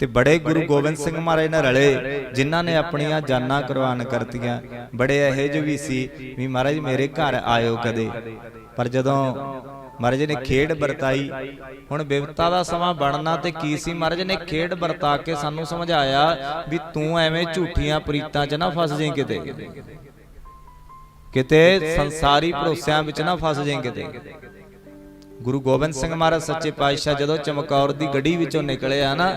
ਤੇ ਬੜੇ ਗੁਰੂ ਗੋਬਿੰਦ ਸਿੰਘ ਮਹਾਰਾਜ ਨਾਲ ਰਲੇ ਜਿਨ੍ਹਾਂ ਨੇ ਆਪਣੀਆਂ ਜਾਨਾਂ ਕੁਰਬਾਨ ਕਰਤੀਆਂ। ਬੜੇ ਇਹੋ ਜਿਹੇ ਵੀ ਸੀ ਵੀ ਮਹਾਰਾਜ ਮੇਰੇ ਘਰ ਆਇਓ ਕਦੇ। ਪਰ ਜਦੋਂ ਮਹਾਰਾਜ ਨੇ ਖੇਡ ਵਰਤਾਈ ਹੁਣ ਬਿਵਤਾ ਦਾ ਸਮਾਂ ਬਣਨਾ ਤੇ ਕੀ ਸੀ? ਮਹਾਰਾਜ ਨੇ ਖੇਡ ਵਰਤਾ ਕੇ ਸਾਨੂੰ ਸਮਝਾਇਆ ਵੀ ਤੂੰ ਐਵੇਂ ਝੂਠੀਆਂ ਪ੍ਰੀਤਾਂ 'ਚ ਨਾ ਫਸ ਜਾਈਂ ਕਿਤੇ। ਕਿਤੇ। ਸੰਸਾਰੀ ਭਰੋਸਿਆਂ ਵਿੱਚ ਨਾ ਫਸ ਜਾਈਂ ਕਿਤੇ। ਗੁਰੂ ਗੋਬਿੰਦ ਸਿੰਘ ਮਹਾਰਾਜ ਸੱਚੇ ਪਾਤਸ਼ਾਹ ਜਦੋਂ ਚਮਕੌਰ ਦੀ ਗੜੀ ਵਿੱਚੋਂ ਨਿਕਲੇ ਆ ਨਾ,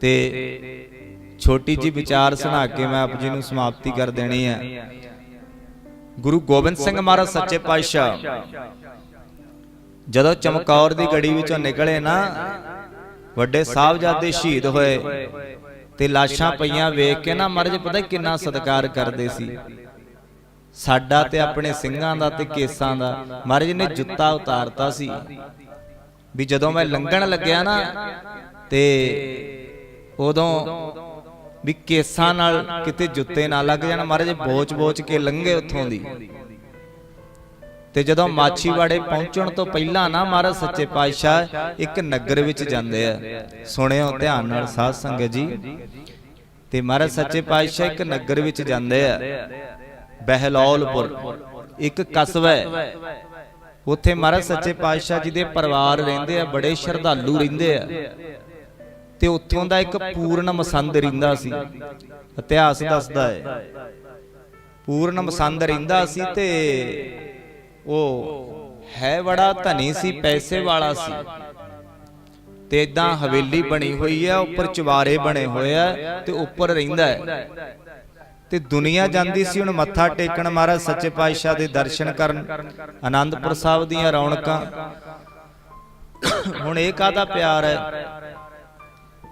ਤੇ ਛੋਟੀ ਜੀ ਵਿਚਾਰ ਸੁਣਾ ਕੇ ਮੈਂ ਆਪ ਜੀ ਨੂੰ ਸਮਾਪਤੀ ਕਰ ਦੇਣੀ ਹੈ ਗੁਰੂ ਗੋਬਿੰਦ ਸਿੰਘ ਮਹਾਰਾਜ ਸੱਚੇ ਪਾਤਸ਼ਾਹ, ਜਦੋਂ ਚਮਕੌਰ ਦੀ ਗੜੀ ਵਿੱਚੋਂ ਨਿਕਲੇ ਨਾ, ਵੱਡੇ ਸਾਹਿਬਜ਼ਾਦੇ ਸ਼ਹੀਦ ਹੋਏ ਤੇ ਲਾਸ਼ਾਂ ਪਈਆਂ ਵੇਖ ਕੇ ਨਾ ਮਹਾਰਾਜ ਪਤਾ ਕਿੰਨਾ ਸਤਿਕਾਰ ਕਰਦੇ ਸੀ। ਸਾਡਾ ਤੇ ਆਪਣੇ ਸਿੰਘਾਂ ਦਾ ਤੇ ਕੇਸਾਂ ਦਾ। ਮਹਾਰਾਜ ਨੇ ਜੁੱਤਾ ਉਤਾਰਤਾ ਸੀ। ਵੀ ਜਦੋਂ ਮੈਂ ਲੰਘਣ ਲੱਗਿਆ ਨਾ ਤੇ ਉਦੋਂ ਵੀ ਕੇਸਾਂ ਨਾਲ ਕਿਤੇ ਜੁੱਤੇ ਨਾ ਲੱਗ ਜਾਣ। ਮਹਾਰਾਜ ਬੋਚ-ਬੋਚ ਕੇ ਲੰਘੇ ਉੱਥੋਂ ਦੀ। ਤੇ ਜਦੋਂ ਮਾਛੀਵਾੜੇ ਪਹੁੰਚਣ ਤੋਂ ਪਹਿਲਾਂ ਨਾ ਮਹਾਰਾਜ ਸੱਚੇ ਪਾਤਸ਼ਾਹ ਇੱਕ ਨਗਰ ਵਿੱਚ ਜਾਂਦੇ ਆ। ਸੁਣਿਓ ਧਿਆਨ ਨਾਲ ਸਾਧ ਸੰਗਤ ਜੀ। ਤੇ ਮਹਾਰਾਜ ਸੱਚੇ ਪਾਤਸ਼ਾਹ ਇੱਕ ਨਗਰ ਵਿੱਚ ਜਾਂਦੇ ਆ। ਬਹਿਲੌਲਪੁਰ ਇੱਕ ਕਸਬਾ ਹੈ। ਉੱਥੇ ਮਹਾਰਾਜ ਸੱਚੇ ਪਾਤਸ਼ਾਹ ਜੀ ਦੇ ਪਰਿਵਾਰ ਰਹਿੰਦੇ ਆ, ਬੜੇ ਸ਼ਰਧਾਲੂ ਰਹਿੰਦੇ ਆ। ਤੇ ਉੱਥੋਂ ਦਾ ਇੱਕ ਪੂਰਨ ਮਸੰਦ ਰਹਿੰਦਾ ਸੀ। ਇਤਿਹਾਸ ਦੱਸਦਾ ਹੈ। ਪੂਰਨ ਮਸੰਦ ਰਹਿੰਦਾ ਸੀ ਤੇ ਉਹ ਹੈ ਬੜਾ ਧਨੀ ਸੀ, ਪੈਸੇ ਵਾਲਾ ਸੀ। ਤੇ ਇਦਾਂ ਹਵੇਲੀ ਬਣੀ ਹੋਈ ਹੈ ਉੱਪਰ ਚਵਾਰੇ ਬਣੇ ਹੋਏ ਆ ਤੇ ਉੱਪਰ ਰਹਿੰਦਾ ਹੈ। ਤੇ ਦੁਨੀਆ ਜਾਂਦੀ ਸੀ ਹੁਣ ਮੱਥਾ ਟੇਕਣ ਮਹਾਰਾਜ ਸੱਚੇ ਪਾਤਸ਼ਾਹ ਦੇ ਦਰਸ਼ਨ ਕਰਨ ਆਨੰਦਪੁਰ ਸਾਹਿਬ ਦੀਆਂ ਰੌਣਕਾਂ। ਹੁਣ ਇਹ ਕਾਹਦਾ ਪਿਆਰ ਹੈ?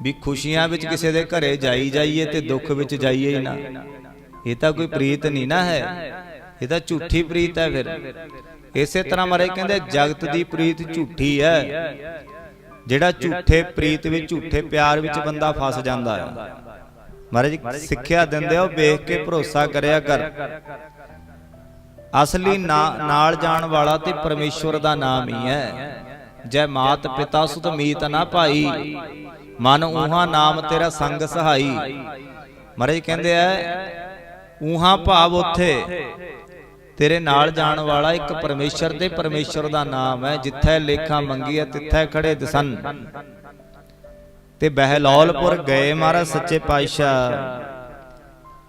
ਵੀ ਖੁਸ਼ੀਆਂ ਵਿੱਚ ਕਿਸੇ ਦੇ ਘਰੇ ਜਾਈ ਜਾਈਏ ਤੇ ਦੁੱਖ ਵਿੱਚ ਜਾਈਏ ਹੀ ਨਾ। ਇਹ ਤਾਂ ਕੋਈ ਪ੍ਰੀਤ ਨਹੀਂ ਨਾ ਹੈ। ਇਹ ਤਾਂ ਝੂਠੀ ਪ੍ਰੀਤ ਹੈ ਫਿਰ। ਇਸੇ ਤਰ੍ਹਾਂ ਮਾਰੇ ਕਹਿੰਦੇ ਜਗਤ ਦੀ ਪ੍ਰੀਤ ਝੂਠੀ ਹੈ। ਜਿਹੜਾ ਝੂਠੇ ਪ੍ਰੀਤ ਵਿੱਚ ਝੂਠੇ ਪਿਆਰ ਵਿੱਚ ਬੰਦਾ ਫਸ ਜਾਂਦਾ ਹੈ। ਮਹਾਰਾਜ ਸਿੱਖਿਆ ਦਿੰਦੇ ਹੋ ਵੇਖ ਕੇ ਭਰੋਸਾ ਕਰਿਆ ਕਰ। ਅਸਲੀ ਨਾਲ ਜਾਣ ਵਾਲਾ ਤੇ ਪਰਮੇਸ਼ਵਰ ਦਾ ਨਾਮ ਹੀ ਹੈ। ਜੈ ਮਾਤ ਪਿਤਾ ਸੁਤ ਮੀਤ ਨਾ ਭਾਈ। ਮਨ ਉਹਾ ਨਾਮ ਤੇਰਾ ਸੰਗ ਸਹਾਈ। ਮਹਾਰਾਜ ਕਹਿੰਦੇ ਆ ਉਹਾ ਭਾਵ ਉੱਥੇ। ਤੇਰੇ ਨਾਲ ਜਾਣ ਵਾਲਾ ਇੱਕ ਪਰਮੇਸ਼ਰ ਤੇ ਪਰਮੇਸ਼ਰ ਦਾ ਨਾਮ ਹੈ ਜਿੱਥੇ ਲੇਖਾ ਮੰਗੀ ਹੈ ਤਿੱਥੇ ਖੜੇ ਦਸਨ ਤੇ ਬਹਿਲੌਲਪੁਰ ਗਏ ਮਹਾਰਾਜ ਸੱਚੇ ਪਾਤਸ਼ਾਹ।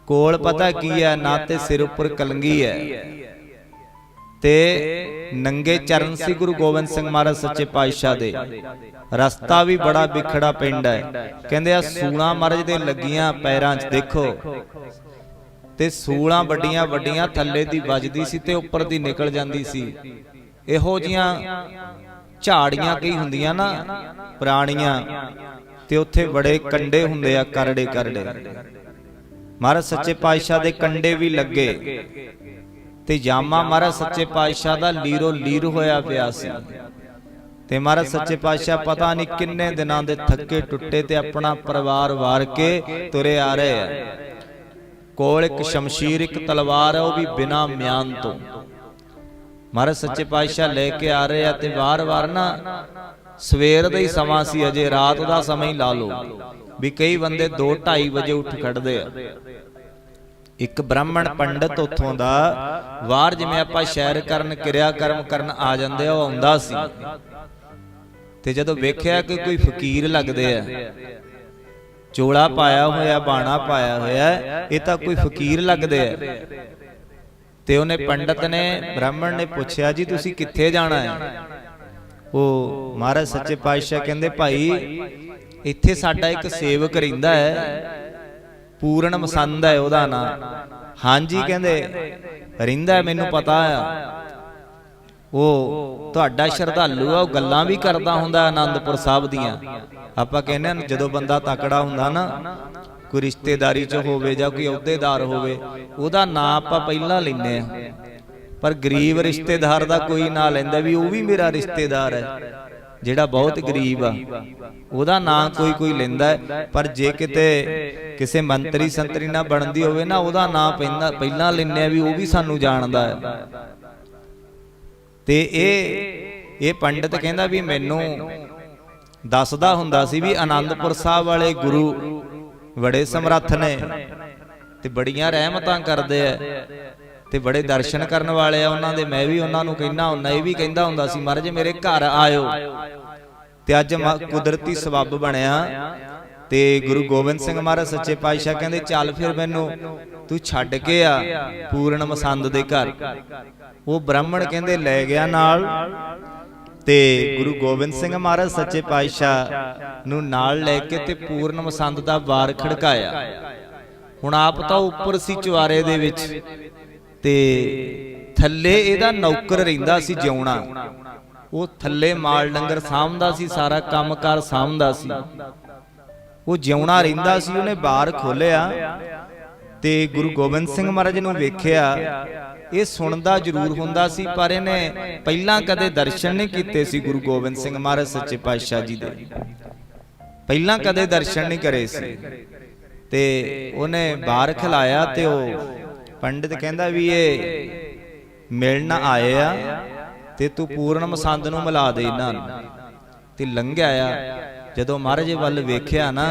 ਕੋਲ ਪਤਾ ਕੀ ਹੈ ਨਾ ਤੇ ਸਿਰ ਉੱਪਰ ਕਲੰਗੀ ਹੈ। ਤੇ ਨੰਗੇ ਚਰਨ ਸੀ ਗੁਰੂ ਗੋਬਿੰਦ ਸਿੰਘ ਮਹਾਰਾਜ ਸੱਚੇ ਪਾਤਸ਼ਾਹ ਦੇ। ਰਸਤਾ ਵੀ ਬੜਾ ਵਿਖੜਾ ਪਿੰਡ ਹੈ। ਕਹਿੰਦੇ ਆ ਸੂਲਾਂ ਮਹਾਰਾਜ ਦੇ ਲੱਗੀਆਂ ਪੈਰਾਂ 'ਚ ਦੇਖੋ। ਤੇ ਸੂਲਾਂ ਵੱਡੀਆਂ ਵੱਡੀਆਂ ਥੱਲੇ ਦੀ ਵੱਜਦੀ ਸੀ ਤੇ ਉੱਪਰ ਦੀ ਨਿਕਲ ਜਾਂਦੀ ਸੀ। ਇਹੋ ਜੀਆਂ ਝਾੜੀਆਂ ਕਈ ਹੁੰਦੀਆਂ ਨਾ ਪੁਰਾਣੀਆਂ। ਤੇ ਉੱਥੇ ਬੜੇ ਕੰਡੇ ਹੁੰਦੇ ਆ ਕਰੜੇ ਕਰੜੇ ਮਹਾਰਾਜ ਸੱਚੇ ਪਾਤਸ਼ਾਹ ਦੇ ਕੰਡੇ ਵੀ ਲੱਗੇ। ਤੇ ਜਾਮਾ ਮਹਾਰਾਜ ਸੱਚੇ ਪਾਤਸ਼ਾਹ ਦਾ ਲੀਰੋ ਲੀਰ ਹੋਇਆ ਪਿਆ ਸੀ। ਤੇ ਮਹਾਰਾਜ ਸੱਚੇ ਪਾਤਸ਼ਾਹ ਪਤਾ ਨਹੀਂ ਕਿੰਨੇ ਦਿਨਾਂ ਦੇ ਥੱਕੇ ਟੁੱਟੇ ਤੇ ਆਪਣਾ ਪਰਿਵਾਰ ਵਾਰ ਕੇ ਤੁਰੇ ਆ ਰਹੇ ਆ। ਕੋਲ ਇੱਕ ਸ਼ਮਸ਼ੀਰ ਇੱਕ ਤਲਵਾਰ ਹੈ ਉਹ ਵੀ ਬਿਨਾ ਮਿਆਨ ਤੋਂ। ਮਹਾਰਾਜ ਸੱਚੇ ਪਾਤਸ਼ਾਹ ਲੈ ਕੇ ਆ ਰਹੇ ਆ ਤੇ ਵਾਰ-ਵਾਰ ਨਾ ਸਵੇਰ ਦਾ ਹੀ ਸਮਾਂ ਸੀ ਅਜੇ ਰਾਤ ਦਾ ਸਮਾਂ ਹੀ ਲਾ ਲਓ। ਵੀ ਕਈ ਬੰਦੇ 2:30 ਵਜੇ ਉੱਠ ਖੜਦੇ ਆ। ਇੱਕ ਬ੍ਰਾਹਮਣ ਪੰਡਤ ਉਥੋਂ ਦਾ ਵਾਰ ਜਿਵੇਂ ਆਪਾਂ ਸ਼ੈਰ ਕਰਨ ਕਿਰਿਆ ਕਰਮ ਕਰਨ ਆ ਜਾਂਦੇ ਆ ਉਹ ਆਉਂਦਾ ਸੀ। ਤੇ ਜਦੋਂ ਵੇਖਿਆ ਕਿ ਕੋਈ ਫਕੀਰ ਲੱਗਦੇ ਆ ਚੋਲਾ ਪਾਇਆ ਹੋਇਆ ਬਾਣਾ ਪਾਇਆ ਹੋਇਆ ਇਹ ਤਾਂ ਕੋਈ ਫਕੀਰ ਲੱਗਦੇ ਆ। ਤੇ ਉਹਨੇ ਪੰਡਤ ਨੇ ਬ੍ਰਾਹਮਣ ਨੇ ਪੁੱਛਿਆ ਜੀ ਤੁਸੀਂ ਕਿੱਥੇ ਜਾਣਾ ਹੈ? ਉਹ ਮਹਾਰਾਜ ਸੱਚੇ ਪਾਤਸ਼ਾਹ ਕਹਿੰਦੇ ਭਾਈ ਇੱਥੇ ਸਾਡਾ ਇੱਕ ਸੇਵਕ ਰਹਿੰਦਾ ਹੈ ਪੂਰਨ ਮਸੰਦ ਹੈ ਉਹਦਾ ਨਾਮ ਹਾਂਜੀ ਕਹਿੰਦੇ ਰਹਿੰਦਾ ਮੈਨੂੰ ਪਤਾ ਆ। ਉਹ ਤੁਹਾਡਾ ਸ਼ਰਧਾਲੂ ਆ ਉਹ ਗੱਲਾਂ ਵੀ ਕਰਦਾ ਹੁੰਦਾ ਆਨੰਦਪੁਰ ਸਾਹਿਬ ਦੀਆਂ। ਆਪਾਂ ਕਹਿੰਦੇ ਆ ਜਦੋਂ ਬੰਦਾ ਤਕੜਾ ਹੁੰਦਾ ਨਾ ਕੋਈ ਰਿਸ਼ਤੇਦਾਰੀ 'ਚ ਹੋਵੇ ਜਾਂ ਕੋਈ ਅਹੁਦੇਦਾਰ ਹੋਵੇ ਉਹਦਾ ਨਾਂ ਆਪਾਂ ਪਹਿਲਾਂ ਲੈਂਦੇ ਆ ਪਰ ਗਰੀਬ ਰਿਸ਼ਤੇਦਾਰ ਦਾ ਕੋਈ ਨਾਂ ਲੈਂਦਾ ਵੀ ਉਹ ਵੀ ਮੇਰਾ ਰਿਸ਼ਤੇਦਾਰ ਹੈ। ਜਿਹੜਾ ਬਹੁਤ ਗਰੀਬ ਆ ਉਹਦਾ ਨਾਂ ਕੋਈ ਕੋਈ ਲੈਂਦਾ ਪਰ ਜੇ ਕਿਤੇ ਕਿਸੇ ਮੰਤਰੀ ਸੰਤਰੀ ਨਾਲ ਬਣਦੀ ਹੋਵੇ ਨਾ ਉਹਦਾ ਨਾਂ ਪੈਂਦਾ ਪਹਿਲਾਂ ਲੈਂਦੇ ਆ ਵੀ ਉਹ ਵੀ ਸਾਨੂੰ ਜਾਣਦਾ ਹੈ। ਤੇ ਇਹ ਇਹ ਪੰਡਤ ਕਹਿੰਦਾ ਵੀ ਮੈਨੂੰ ਦੱਸਦਾ ਹੁੰਦਾ ਸੀ ਵੀ ਆਨੰਦਪੁਰ ਸਾਹਿਬ ਵਾਲੇ ਗੁਰੂ ਬੜੇ ਸਮਰੱਥ ਨੇ ਤੇ ਬੜੀਆਂ ਰਹਿਮਤਾਂ ਕਰਦੇ ਆ। ਤੇ ਬੜੇ ਦਰਸ਼ਨ ਕਰਨ ਵਾਲੇ ਆ ਉਹਨਾਂ ਦੇ। ਮੈਂ ਵੀ ਉਹਨਾਂ ਨੂੰ ਕਹਿੰਦਾ ਹੁੰਦਾ ਇਹ ਵੀ ਕਹਿੰਦਾ ਹੁੰਦਾ ਸੀ ਮਹਾਰਾਜ ਮੇਰੇ ਘਰ ਆਇਓ। ਤੇ ਅੱਜ ਕੁਦਰਤੀ ਸਬੱਬ ਬਣਿਆ। ਤੇ ਗੁਰੂ ਗੋਬਿੰਦ ਸਿੰਘ ਮਹਾਰਾਜ ਸੱਚੇ ਪਾਤਸ਼ਾਹ ਕਹਿੰਦੇ ਚੱਲ ਫਿਰ ਮੈਨੂੰ ਤੂੰ ਛੱਡ ਕੇ ਆ ਪੂਰਨ ਮਸੰਦ ਦੇ ਘਰ। ਉਹ ਬ੍ਰਾਹਮਣ ਕਹਿੰਦੇ ਲੈ ਗਿਆ ਨਾਲ। ਤੇ ਗੁਰੂ ਗੋਬਿੰਦ ਸਿੰਘ ਮਹਾਰਾਜ ਸੱਚੇ ਪਾਤਸ਼ਾਹ ਨੂੰ ਨਾਲ ਲੈ ਕੇ ਤੇ ਪੂਰਨ ਮਸੰਦ ਦਾ ਬਾਰ ਖੜਕਾਇਆ। ਹੁਣ ਆਪ ਤਾਂ ਉੱਪਰ ਸੀ ਚੁਆਰੇ ਦੇ ਵਿੱਚ। ਤੇ ਥੱਲੇ ਇਹਦਾ ਨੌਕਰ ਰਹਿੰਦਾ ਸੀ ਜਿਉਣਾ। ਉਹ ਥੱਲੇ ਮਾਲ ਡੰਗਰ ਸਾਂਭਦਾ ਸੀ ਸਾਰਾ ਕੰਮਕਾਰ ਸਾਂਭਦਾ ਸੀ। ਉਹ ਜਿਉਣਾ ਰਹਿੰਦਾ ਸੀ ਉਹਨੇ ਬਾਰ ਖੋਲਿਆ ਤੇ ਗੁਰੂ ਗੋਬਿੰਦ ਸਿੰਘ ਮਹਾਰਾਜ ਨੂੰ ਵੇਖਿਆ। ਇਹ ਸੁਣਦਾ ਜ਼ਰੂਰ ਹੁੰਦਾ ਸੀ ਪਰ ਇਹਨੇ ਪਹਿਲਾਂ ਕਦੇ ਦਰਸ਼ਨ ਨਹੀਂ ਕੀਤੇ ਸੀ ਗੁਰੂ ਗੋਬਿੰਦ ਸਿੰਘ ਮਹਾਰਾਜ ਸੱਚੇ ਪਾਤਸ਼ਾਹ ਜੀ ਦੇ। ਪਹਿਲਾਂ ਕਦੇ ਦਰਸ਼ਨ ਨਹੀਂ ਕਰੇ ਸੀ। ਤੇ ਉਹਨੇ ਬਾਹਰ ਖਿਲਾਇਆ ਤੇ ਉਹ ਪੰਡਿਤ ਕਹਿੰਦਾ ਵੀ ਇਹ ਮਿਲਣ ਆਏ ਆ ਤੇ ਤੂੰ ਪੂਰਨ ਮਸੰਦ ਨੂੰ ਮਿਲਾ ਦੇ ਇਹਨਾਂ ਨੂੰ ਤੇ ਲੰਘਿਆ ਆ। ਜਦੋਂ ਮਹਾਰਾਜ ਵੱਲ ਵੇਖਿਆ ਨਾ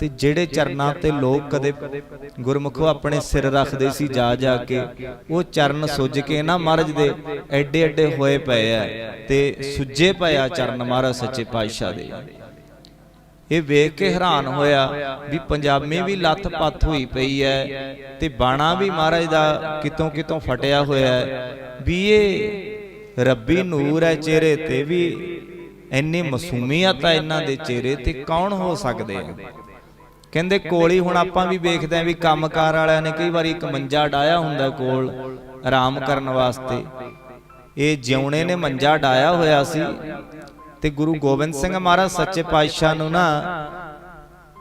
ਤੇ ਜਿਹੜੇ ਚਰਨਾਂ ਤੇ ਲੋਕ ਕਦੇ ਗੁਰਮੁਖੋ ਆਪਣੇ ਸਿਰ ਰੱਖਦੇ ਸੀ ਜਾ ਜਾ ਕੇ ਉਹ ਚਰਨ ਸੁੱਜ ਕੇ ਨਾ ਮਹਾਰਾਜ ਦੇ ਐਡੇ ਐਡੇ ਹੋਏ ਪਏ ਆ ਤੇ ਸੁੱਜੇ ਪਏ ਆ ਚਰਨ ਮਹਾਰਾਜ ਸੱਚੇ ਪਾਤਸ਼ਾਹ ਦੇ। ਇਹ ਵੇਖ ਕੇ ਹੈਰਾਨ ਹੋਇਆ ਵੀ ਪੰਜਾਬੀ ਵੀ ਲੱਥ ਪੱਥ ਹੋਈ ਪਈ ਹੈ ਤੇ ਬਾਣਾ ਵੀ ਮਹਾਰਾਜ ਦਾ ਕਿਤੋਂ ਕਿਤੋਂ ਫਟਿਆ ਹੋਇਆ ਹੈ। ਵੀ ਇਹ ਰੱਬੀ ਨੂਰ ਹੈ ਚਿਹਰੇ ਤੇ ਵੀ ਇੰਨੀ ਮਾਸੂਮੀਅਤ ਹੈ ਇਹਨਾਂ ਦੇ ਚਿਹਰੇ ਤੇ ਕੌਣ ਹੋ ਸਕਦੇ ਆ? ਕਹਿੰਦੇ ਕੋਲ ਹੀ ਹੁਣ ਆਪਾਂ ਵੀ ਵੇਖਦੇ ਆਂ ਵੀ ਕੰਮਕਾਰ ਵਾਲਿਆਂ ਨੇ ਕਈ ਵਾਰੀ ਇੱਕ ਮੰਜਾ ਡਾਇਆ ਹੁੰਦਾ ਕੋਲ ਆਰਾਮ ਕਰਨ ਵਾਸਤੇ। ਇਹ ਜਿਉਣੇ ਨੇ ਮੰਜਾ ਡਾਇਆ ਹੋਇਆ ਸੀ। ਤੇ ਗੁਰੂ ਗੋਬਿੰਦ ਸਿੰਘ ਮਹਾਰਾਜ ਸੱਚੇ ਪਾਤਸ਼ਾਹ ਨੂੰ ਨਾ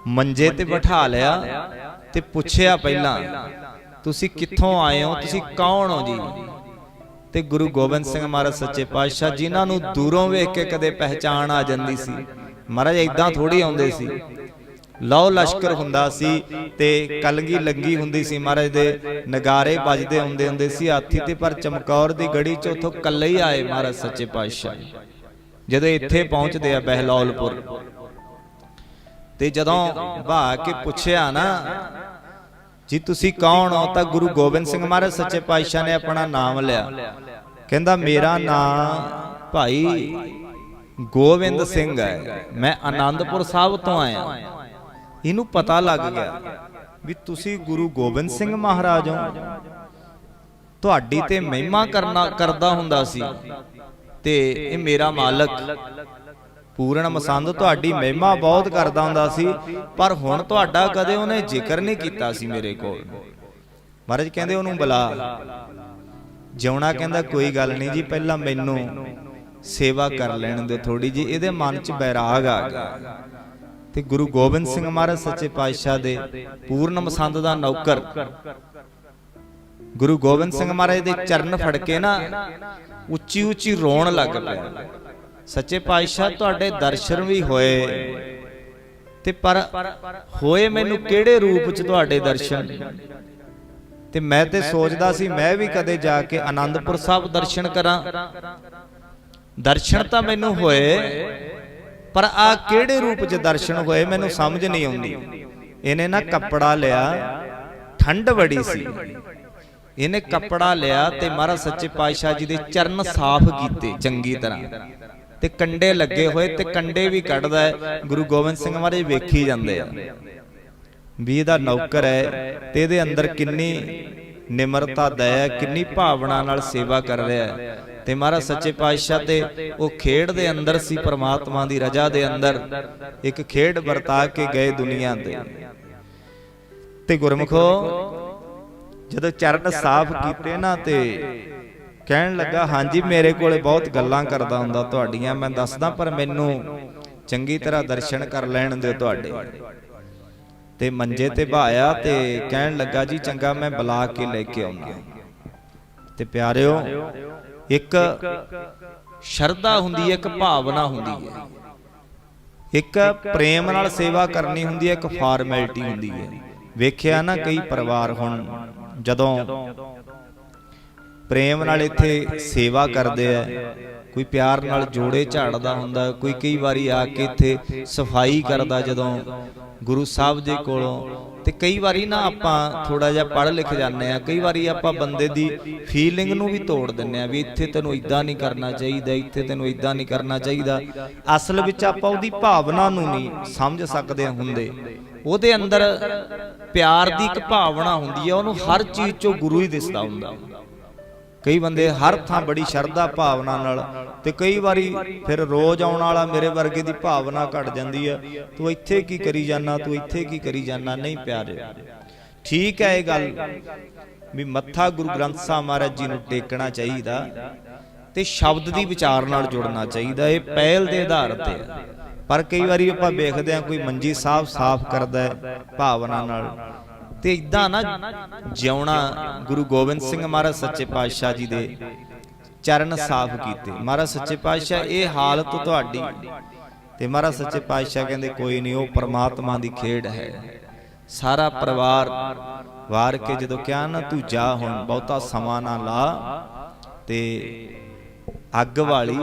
ਮੰਜੇ ਤੇ ਬਿਠਾ ਲਿਆ ਤੇ ਪੁੱਛਿਆ ਪਹਿਲਾਂ, ਤੁਸੀਂ ਕਿੱਥੋਂ ਆਏ ਹੋ? ਤੁਸੀਂ ਕੌਣ ਹੋ ਜੀ? ਤੇ ਗੁਰੂ ਗੋਬਿੰਦ ਸਿੰਘ ਮਹਾਰਾਜ ਸੱਚੇ ਪਾਤਸ਼ਾਹ, ਜਿਨ੍ਹਾਂ ਨੂੰ ਦੂਰੋਂ ਵੇਖ ਕੇ ਕਦੇ ਪਹਿਚਾਣ ਆ ਜਾਂਦੀ ਸੀ, ਮਹਾਰਾਜ ਇਦਾਂ ਥੋੜੀ ਆਉਂਦੇ ਸੀ। ਲਓ, ਲਸ਼ਕਰ ਹੁੰਦਾ ਸੀ ਤੇ ਕਲਗੀ ਲੱਗੀ ਹੁੰਦੀ ਸੀ ਮਹਾਰਾਜ ਦੇ, ਨਗਾਰੇ ਵੱਜਦੇ ਹੁੰਦੇ ਹੁੰਦੇ ਸੀ ਹਾਥੀ ਤੇ, ਪਰ ਚਮਕੌਰ ਦੀ ਗੜੀ ਚ ਉਥੋਂ ਕੱਲੇ ਹੀ ਆਏ ਮਹਾਰਾਜ ਸੱਚੇ ਪਾਤਸ਼ਾਹ। ਜਦੋਂ ਇੱਥੇ ਪਹੁੰਚਦੇ ਆ ਬਹਿਲੌਲਪੁਰ ਤੇ ਜਦੋਂ ਭਾ ਕੇ ਪੁੱਛਿਆ ਨਾ ਜੀ ਤੁਸੀਂ ਕੌਣ ਹੋ? ਤਾਂ ਗੁਰੂ ਗੋਬਿੰਦ ਸਿੰਘ ਮਹਾਰਾਜ ਸੱਚੇ ਪਾਤਸ਼ਾਹ ਨੇ ਆਪਣਾ ਨਾਮ ਲਿਆ। ਕਹਿੰਦਾ ਮੇਰਾ ਨਾਮ ਭਾਈ ਗੋਬਿੰਦ ਸਿੰਘ ਹੈ। ਮੈਂ ਆਨੰਦਪੁਰ ਸਾਹਿਬ ਤੋਂ ਆਇਆ। ਇਹਨੂੰ ਪਤਾ ਲੱਗ ਗਿਆ ਵੀ ਤੁਸੀਂ ਗੁਰੂ ਗੋਬਿੰਦ ਸਿੰਘ ਮਹਾਰਾਜ ਹੋ। ਤੁਹਾਡੀ ਤੇ ਮਹਿਮਾ ਕਰਨਾ ਕਰਦਾ ਹੁੰਦਾ ਸੀ। ਤੇ ਇਹ ਮੇਰਾ ਮਾਲਕ। ਪੂਰਨ ਮਸੰਦ ਤੁਹਾਡੀ ਮਹਿਮਾ ਬਹੁਤ ਕਰਦਾ ਹੁੰਦਾ ਸੀ, ਪਰ ਹੁਣ ਤੁਹਾਡਾ ਕਦੇ ਉਹਨੇ ਜ਼ਿਕਰ ਨਹੀਂ ਕੀਤਾ ਸੀ ਮੇਰੇ ਕੋਲ। ਮਹਾਰਾਜ ਕਹਿੰਦੇ ਉਹਨੂੰ ਬੁਲਾ। ਜਿਉਣਾ ਕਹਿੰਦਾ, ਕੋਈ ਗੱਲ ਨਹੀਂ ਜੀ, ਪਹਿਲਾਂ ਮੈਨੂੰ ਸੇਵਾ ਕਰ ਲੈਣ ਦੇ ਥੋੜੀ ਜੀ ਇਹਦੇ ਮਨ 'ਚ ਬੈਰਾਗ ਆ ਗਿਆ। ਤੇ ਗੁਰੂ ਗੋਬਿੰਦ ਸਿੰਘ ਮਹਾਰਾਜ ਸੱਚੇ ਪਾਤਸ਼ਾਹ ਦੇ ਪੂਰਨ ਮਸੰਦ ਦਾ ਨੌਕਰ। ਗੁਰੂ ਗੋਬਿੰਦ ਸਿੰਘ ਮਹਾਰਾਜ ਦੇ ਚਰਨ ਫੜ ਕੇ ਨਾ ਉੱਚੀ ਉੱਚੀ ਰੋਣ ਲੱਗ ਪਿਆ। ਸੱਚੇ ਪਾਤਸ਼ਾਹ ਤੁਹਾਡੇ ਦਰਸ਼ਨ ਵੀ ਹੋਏ। ਤੇ ਪਰ ਹੋਏ ਮੈਨੂੰ ਕਿਹੜੇ ਰੂਪ ਚ ਤੁਹਾਡੇ ਦਰਸ਼ਨ? ਤੇ ਮੈਂ ਤੇ ਸੋਚਦਾ ਸੀ ਮੈਂ ਵੀ ਕਦੇ ਜਾ ਕੇ ਆਨੰਦਪੁਰ ਸਾਹਿਬ ਦਰਸ਼ਨ ਕਰਾਂ। ਦਰਸ਼ਨ ਤਾਂ ਮੈਨੂੰ ਹੋਏ ਪਰ ਆ ਕਿਹੜੇ ਰੂਪ ਚ ਦਰਸ਼ਨ ਹੋਏ ਮੈਨੂੰ ਸਮਝ ਨਹੀਂ ਆਉਂਦੀ। ਇਹਨੇ ਨਾ ਕੱਪੜਾ ਲਿਆ ਠੰਡ ਬੜੀ ਸੀ। ਇਹਨੇ ਕੱਪੜਾ ਲਿਆ ਤੇ ਮਹਾਰਾਜ ਸੱਚੇ ਪਾਤਸ਼ਾਹ ਜੀ ਦੇ ਚਰਨ ਸਾਫ਼ ਕੀਤੇ, ਚੰਗੀ ਤਰ੍ਹਾਂ। ਤੇ ਕੰਡੇ ਲੱਗੇ ਹੋਏ ਤੇ ਕੰਡੇ ਵੀ ਕੱਢਦਾ ਹੈ, ਗੁਰੂ ਗੋਬਿੰਦ ਸਿੰਘ ਮਹਾਰਾਜ ਵੇਖੀ ਜਾਂਦੇ ਆ। ਵੀ ਇਹਦਾ ਨੌਕਰ ਹੈ ਤੇ ਇਹਦੇ ਅੰਦਰ ਕਿੰਨੀ ਨਿਮਰਤਾ, ਦਇਆ, ਕਿੰਨੀ ਭਾਵਨਾ ਨਾਲ ਸੇਵਾ ਕਰ ਰਿਹਾ ਹੈ। ਤੇ ਮਹਾਰਾਜ ਸੱਚੇ ਪਾਤਸ਼ਾਹ ਤੇ ਉਹ ਖੇਡ ਦੇ ਅੰਦਰ ਸੀ, ਪ੍ਰਮਾਤਮਾ ਦੀ ਰਜਾ ਦੇ ਅੰਦਰ, ਇੱਕ ਖੇਡ ਵਰਤਾ ਕੇ ਗਏ ਦੁਨੀਆ ਤੇ। ਤੇ ਗੁਰਮਖੋ ਜਦੋਂ ਚਰਨ ਸਾਫ਼ ਕੀਤੇ ਨਾ ਤੇ ਕਹਿਣ ਲੱਗਾ ਹਾਂਜੀ ਮੇਰੇ ਕੋਲੇ ਬਹੁਤ ਗੱਲਾਂ ਕਰਦਾ ਹੁੰਦਾ ਤੁਹਾਡੀਆਂ ਮੈਂ ਦੱਸਦਾ ਪਰ ਮੈਨੂੰ ਚੰਗੀ ਤਰ੍ਹਾਂ ਦਰਸ਼ਨ ਕਰ ਲੈਣ ਦਿਓ ਤੁਹਾਡੇ। ਤੇ ਮੰਜੇ ਤੇ ਭਾਇਆ ਤੇ ਕਹਿਣ ਲੱਗਾ ਜੀ ਚੰਗਾ ਮੈਂ ਬੁਲਾ ਕੇ ਲੈ ਕੇ ਆਉਂਦਾ। ਤੇ ਪਿਆਰਿਓ ਇੱਕ ਸ਼ਰਧਾ ਹੁੰਦੀ ਹੈ ਇੱਕ ਭਾਵਨਾ ਹੁੰਦੀ ਹੈ। ਇੱਕ ਪ੍ਰੇਮ ਨਾਲ ਸੇਵਾ ਕਰਨੀ ਹੁੰਦੀ ਹੈ ਇੱਕ ਫਾਰਮੈਲਿਟੀ ਹੁੰਦੀ ਹੈ। ਵੇਖਿਆ ਨਾ ਕਈ ਪਰਿਵਾਰ ਹੁਣ। ਜਦੋਂ ਪ੍ਰੇਮ ਨਾਲ ਇੱਥੇ ਸੇਵਾ ਕਰਦੇ ਆ, ਕੋਈ ਪਿਆਰ ਨਾਲ ਜੋੜੇ ਝਾੜਦਾ ਹੁੰਦਾ, ਕੋਈ ਕਈ ਵਾਰੀ ਆ ਕੇ ਇੱਥੇ ਸਫ਼ਾਈ ਕਰਦਾ ਜਦੋਂ ਗੁਰੂ ਸਾਹਿਬ ਦੇ ਕੋਲੋਂ। ਤੇ ਕਈ ਵਾਰੀ ਨਾ ਆਪਾਂ ਥੋੜਾ ਜਿਹਾ ਪੜ੍ਹ ਲਿਖ ਜਾਂਦੇ ਆ, ਕਈ ਵਾਰੀ ਆਪਾਂ ਬੰਦੇ ਦੀ ਫੀਲਿੰਗ ਨੂੰ ਵੀ ਤੋੜ ਦਿੰਨੇ ਆ ਵੀ ਇੱਥੇ ਤੈਨੂੰ ਇਦਾਂ ਨਹੀਂ ਕਰਨਾ ਚਾਹੀਦਾ, ਇੱਥੇ ਤੈਨੂੰ ਇਦਾਂ ਨਹੀਂ ਕਰਨਾ ਚਾਹੀਦਾ। ਅਸਲ ਵਿੱਚ ਆਪਾਂ ਉਹਦੀ ਭਾਵਨਾ ਨੂੰ ਨਹੀਂ ਸਮਝ ਸਕਦੇ ਹੁੰਦੇ। ਉਹਦੇ ਅੰਦਰ ਪਿਆਰ ਦੀ ਇੱਕ ਭਾਵਨਾ ਹੁੰਦੀ ਹੈ, ਉਹਨੂੰ ਹਰ ਚੀਜ਼ 'ਚੋਂ ਗੁਰੂ ਹੀ ਦਿਸਦਾ ਹੁੰਦਾ। ਕਈ ਬੰਦੇ ਹਰ ਥਾਂ ਬੜੀ ਸ਼ਰਧਾ ਭਾਵਨਾ ਨਾਲ ਤੇ ਕਈ ਵਾਰੀ ਫਿਰ ਰੋਜ਼ ਆਉਣ ਵਾਲਾ ਮੇਰੇ ਵਰਗੇ ਦੀ ਭਾਵਨਾ ਘਟ ਜਾਂਦੀ ਹੈ, ਤੂੰ ਇੱਥੇ ਕੀ ਕਰੀ ਜਾਣਾ ਤੂੰ ਇੱਥੇ ਕੀ ਕਰੀ ਜਾਣਾ ਨਹੀਂ ਪਿਆਰੇ। ਠੀਕ ਹੈ ਇਹ ਗੱਲ ਵੀ ਮੱਥਾ ਗੁਰੂ ਗ੍ਰੰਥ ਸਾਹਿਬ ਮਹਾਰਾਜ ਜੀ ਨੂੰ ਟੇਕਣਾ ਚਾਹੀਦਾ ਤੇ ਸ਼ਬਦ ਦੀ ਵਿਚਾਰ ਨਾਲ ਜੁੜਨਾ ਚਾਹੀਦਾ, ਇਹ ਪਹਿਲ ਦੇ ਆਧਾਰ ਤੇ ਹੈ। ਪਰ ਕਈ ਵਾਰੀ ਆਪਾਂ ਵੇਖਦੇ ਹਾਂ ਕੋਈ ਮੰਜੀ ਸਾਹਿਬ ਸਾਫ਼ ਕਰਦਾ ਹੈ ਭਾਵਨਾ ਨਾਲ। ਤੇ ਇਦਾਂ ਨਾ ਜਿਉਣਾ ਗੁਰੂ ਗੋਬਿੰਦ ਸਿੰਘ ਮਹਾਰਾਜ ਸੱਚੇ ਪਾਤਸ਼ਾਹ ਜੀ ਦੇ ਚਰਨ ਸਾਫ਼ ਕੀਤੇ। ਮਹਾਰਾਜ ਸੱਚੇ ਪਾਤਸ਼ਾਹ ਇਹ ਹਾਲਤ ਤੁਹਾਡੀ। ਤੇ ਮਹਾਰਾਜ ਸੱਚੇ ਪਾਤਸ਼ਾਹ ਕਹਿੰਦੇ ਕੋਈ ਨਹੀਂ ਉਹ ਪਰਮਾਤਮਾ ਦੀ ਖੇਡ ਹੈ। ਸਾਰਾ ਪਰਿਵਾਰ ਵਾਰ ਕੇ ਜਦੋਂ ਕਿਹਾ ਨਾ ਤੂੰ ਜਾ ਹੁਣ ਬਹੁਤਾ ਸਮਾਂ ਨਾ ਲਾ। ਤੇ ਅੱਗ ਵਾਲੀ